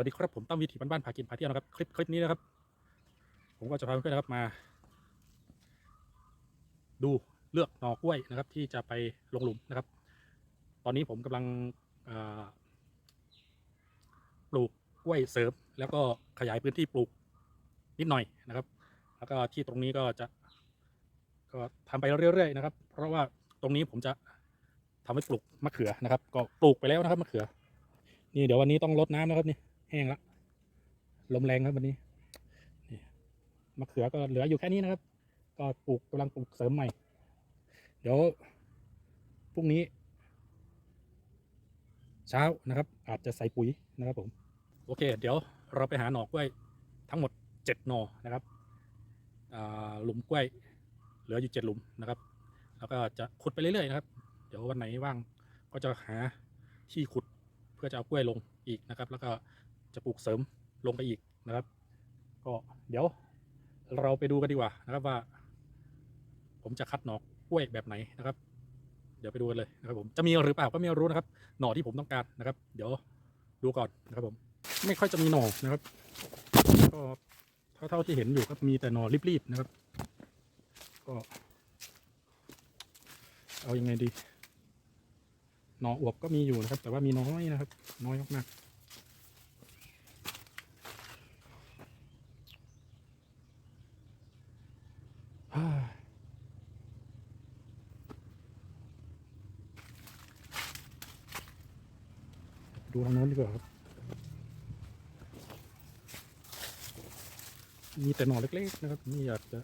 วัสดีครับผมตั้มวิถีบ้านๆพากินพาเที่ยวนะครับคลิปคลิปนี้นะครับ ผมก็จะพาเพื่อนๆนะครับมา ดูเลือกหน่อกล้วยนะครับ ที่จะไปลงหลุมนะครับ ตอนนี้ผมกำลังปลูกกล้วยเสริมแล้วก็ขยายพื้นที่ปลูกนิดหน่อยนะครับ แล้วก็ที่ตรงนี้ก็จะ ก็ทำไปเรื่อยๆนะครับ เพราะว่าตรงนี้ผมจะทำให้ปลูกมะเขือนะครับ ก็ปลูกไปแล้วนะครับมะเขือนี่เดี๋ยววันนี้ต้องรดน้ำนะครับนี่ แห้งละลมแรงครับวันนี้นี่มะเขือก็เหลืออยู่แค่นี้นะครับ ก็ปลูกกำลังปลูกเสริมใหม่ เดี๋ยวพรุ่งนี้ เช้านะครับ อาจจะใส่ปุ๋ยนะครับผม โอเค เดี๋ยวเราไปหาหน่อกล้วยทั้งหมดเจ็ดหน่อนะครับหลุมกล้วย เหลืออยู่เจ็ดหลุมนะครับ แล้วก็จะขุดไปเรื่อยๆนะครับ เดี๋ยววันไหนว่างก็จะหาที่ขุดเพื่อจะเอากล้วยลงอีกนะครับ แล้วก็ จะปลูกเสริมลงไปอีกนะครับ ก็เดี๋ยวเราไปดูกันดีกว่านะครับว่า ผมจะคัดหน่อกล้วยแบบไหนนะครับ เดี๋ยวไปดูกันเลยนะครับ ผมจะมีหรือเปล่าก็ไม่รู้นะครับ หน่อที่ผมต้องการนะครับ เดี๋ยวดูก่อนนะครับ ผม ไม่ค่อยจะมีหน่อนะครับก็เท่าที่เห็นอยู่ก็มีแต่หน่อรีบๆนะครับ ก็ เอายังไงดีหนออวบก็มีอยู่นะครับ แต่ว่ามีน้อยนะครับ น้อยมากๆ ดูทางโน้นดีกว่าครับ มีแต่หน่อเล็กๆนะครับนี่อยากจะ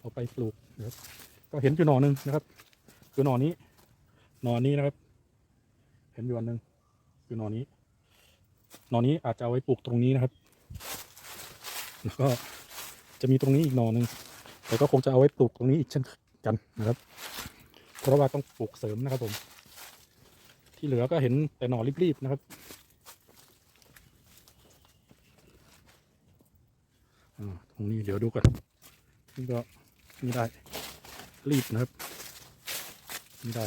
เอาไปปลูกนะครับ ก็เห็นอยู่หน่อหนึ่งนะครับ คือหน่อนี้ หน่อนี้นะครับ เห็นอยู่อันหนึ่งคือหน่อนี้ หน่อนี้อาจจะเอาไว้ปลูกตรงนี้นะครับ แล้วก็จะมีตรงนี้อีกหน่อหนึ่ง แต่ก็คงจะเอาไว้ปลูกตรงนี้อีกเช่นกันนะครับ เพราะว่าต้องปลูกเสริมนะครับผม ที่เหลือก็เห็นแต่หน่อรีบๆนะครับอ่าตรงนี้เดี๋ยวดูก่อนนี่ก็ไม่ได้รีบนะครับไม่ได้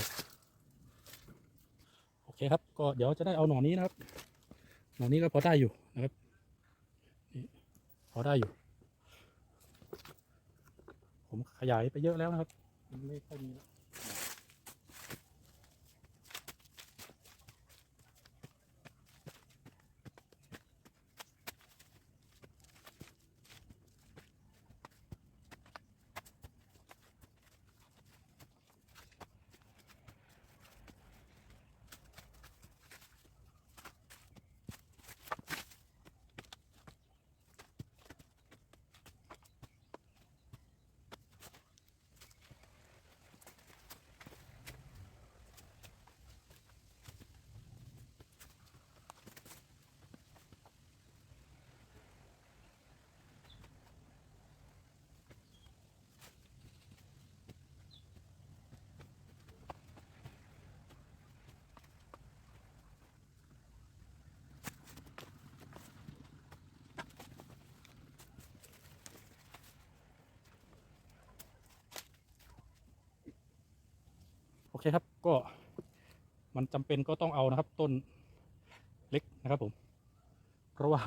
โอเคครับ ก็เดี๋ยวจะได้เอาหน่อนี้นะครับ หน่อนี้ก็พอได้อยู่นะครับนี่พอได้อยู่ ผมขยายไปเยอะแล้วนะครับมันไม่ค่อยมีแล้ว เคครับก็มันจำเป็นก็ต้องเอานะครับ ต้นเล็กนะครับผม เพราะว่า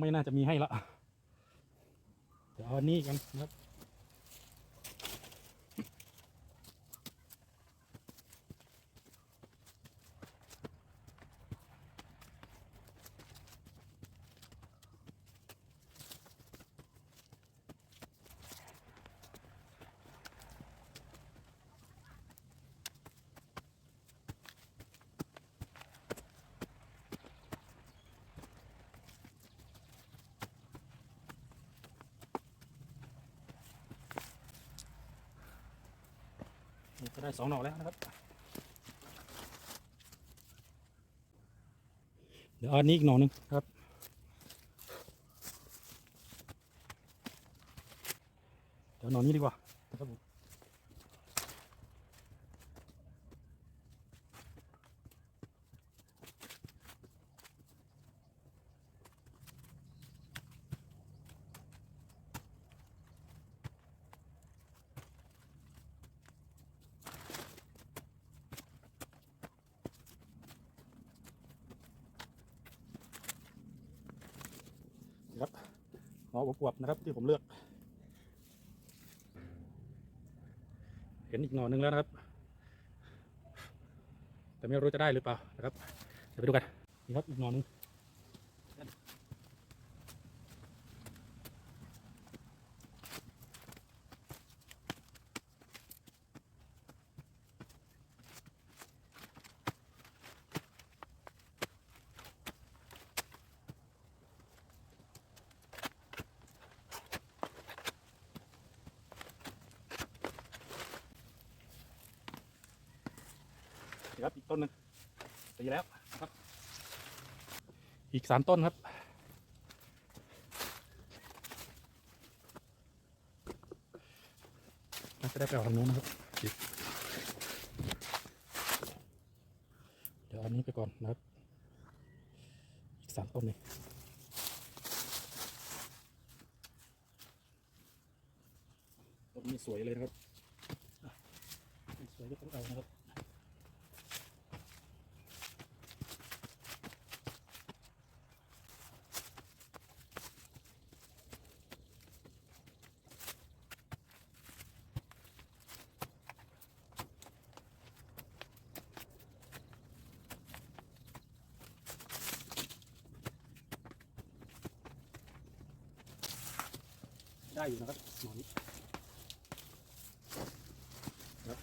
ไม่น่าจะมีให้ละเดี๋ยวเอาอันนี้กันนะครับ นี่ก็ได้สองหน่อแล้วนะครับ เดี๋ยวเอาอันนี้อีกหน่อหนึงครับ เดี๋ยวหน่อนี้ดีกว่านะครับผม ออวบๆนะครับที่ผมเลือก เห็นอีกหน่อหนึงแล้วนะครับ แต่ไม่รู้จะได้หรือเปล่านะครับ เดี๋ยวไปดูกันนี่ครับอีกหน่อหนึง นี่ครับอีกต้นหนึ่ง ตีแล้วนะครับ อีกสามต้นครับ น่าจะได้ไปเอาทางนู้นนะครับอีกเดี๋ยวอันนี้ไปก่อนนะครับ อีกสามต้นนี่ต้นนี้สวยเลยนะครับอะสวยก็ต้องเอานะครับ ได้อยู่นะครับหมอนครับ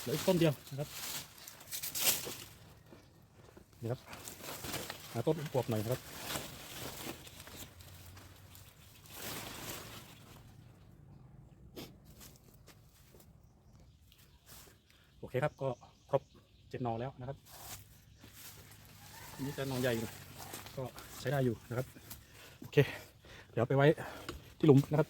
เหลืออีกต้นเดียวนะครับ นี่ครับหาต้นปวบหน่อยนะครับโอเคครับ ก็ครบเจ็ดนอแล้วนะครับนนี่จะนอใหญ่อยู่ก็ใช้ได้อยู่นะครับ โอเค เดี๋ยวไปไว้ที่หลุมนะครับ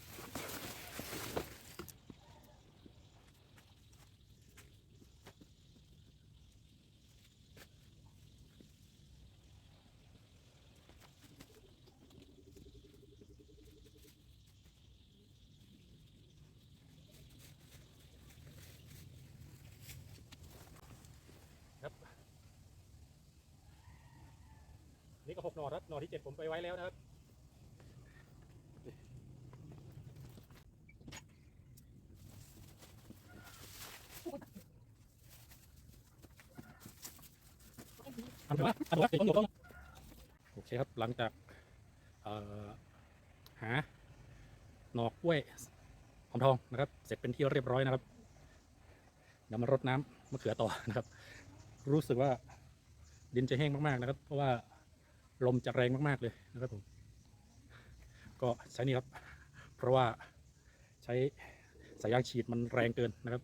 นี่ก็หกหนอครับหนอที่เจ็ดผมไปไว้แล้วนะครับทำถูกทำถูกติดต้นอยู่ต้นโอเคครับหลังจากหาหนอกกล้วยหอมทองนะครับ เสร็จเป็นที่เรียบร้อยนะครับเดี๋ยวมารดน้ำมะเขือต่อนะครับ รู้สึกว่าดินจะแห้งมากๆนะครับ เพราะว่า ลมจะแรงมาก ๆ เลยนะครับผม ก็ใช้นี่ครับ เพราะว่าใช้สายยางฉีดมันแรงเกินนะครับ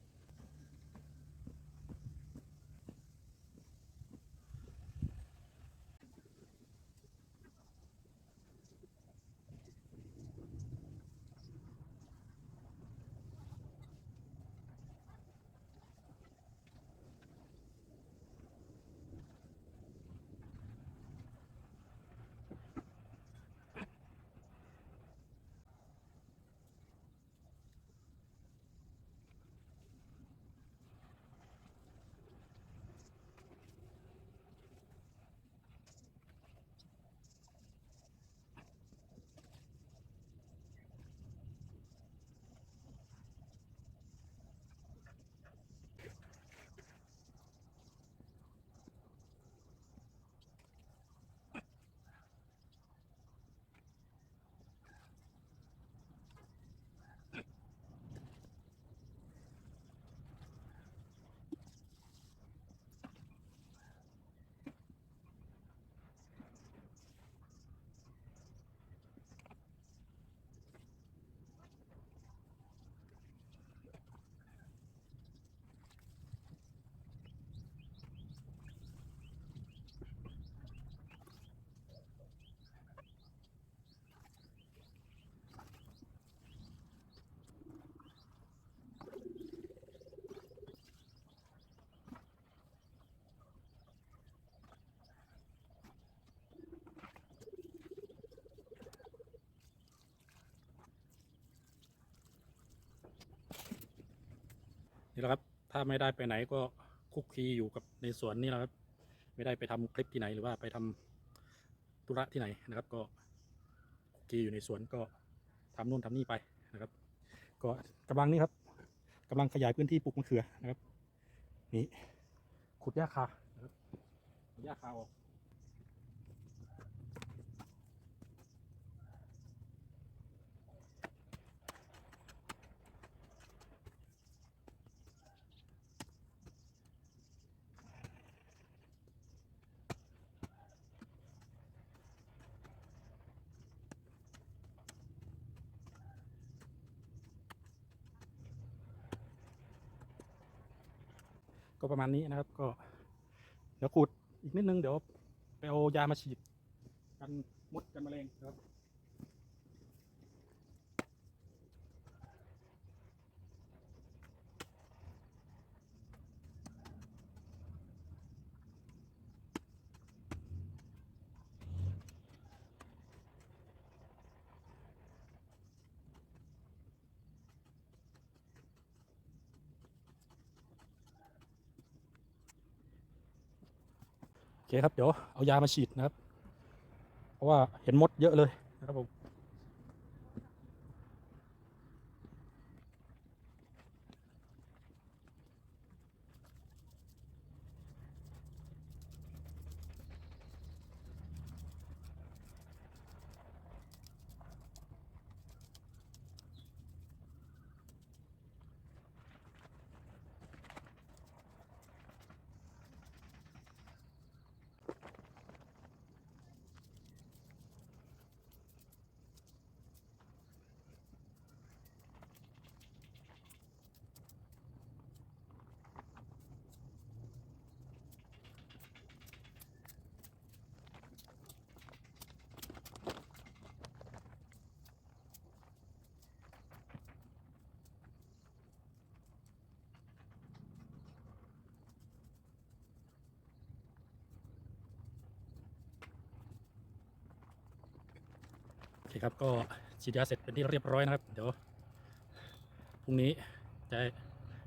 ถ้าไม่ได้ไปไหนก็คุกคีอยู่กับในสวนนี่แหละครับ ไม่ได้ไปทำคลิปที่ไหนหรือว่าไปทำธุระที่ไหนนะครับ ก็คุกคีอยู่ในสวนก็ทำนู่นทำนี่ไปนะครับ ก็กำลังนี่ครับกำลังขยายพื้นที่ปลูกมะเขือนะครับ นี่ขุดหญ้าคานะครับหญ้าคาออก ก็ประมาณนี้นะครับ ก็ เดี๋ยวขูดอีกนิดนึงเดี๋ยวไปเอายามาฉีดกันมดกันแมลงนะครับ เคครับ เดี๋ยวเอายามาฉีดนะครับ เพราะว่าเห็นมดเยอะเลยนะครับผม อเคครับก็ฉีดยาเสร็จเป็นที่เรียบร้อยนะครับ เดี๋ยวพรุ่งนี้จะ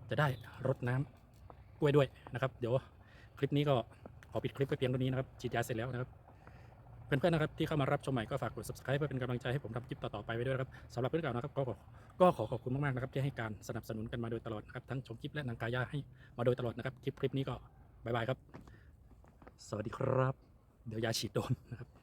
จะได้รดน้ำกล้วยด้วยนะครับ เดี๋ยวคลิปนี้ก็ขอปิดคลิปไว้เพียงเท่านี้นะครับฉีดยาเสร็จแล้วนะครับเพื่อนๆนะครับที่เข้ามารับชมใหม่ก็ฝากกด subscribe เพื่อเป็นกำลังใจให้ผมทำคลิปต่อๆไปไว้ด้วยนะครับสำหรับเพื่อนเก่านะครับก็ขอก็ขอขอบคุณมากๆนะครับที่ให้การสนับสนุนกันมาโดยตลอดนะครับทั้งชมคลิปและนางกายาให้มาโดยตลอดนะครับคลิปคลิปนี้ก็บายบายครับ สวัสดีครับ เดี๋ยวยาฉีดโดนนะครับ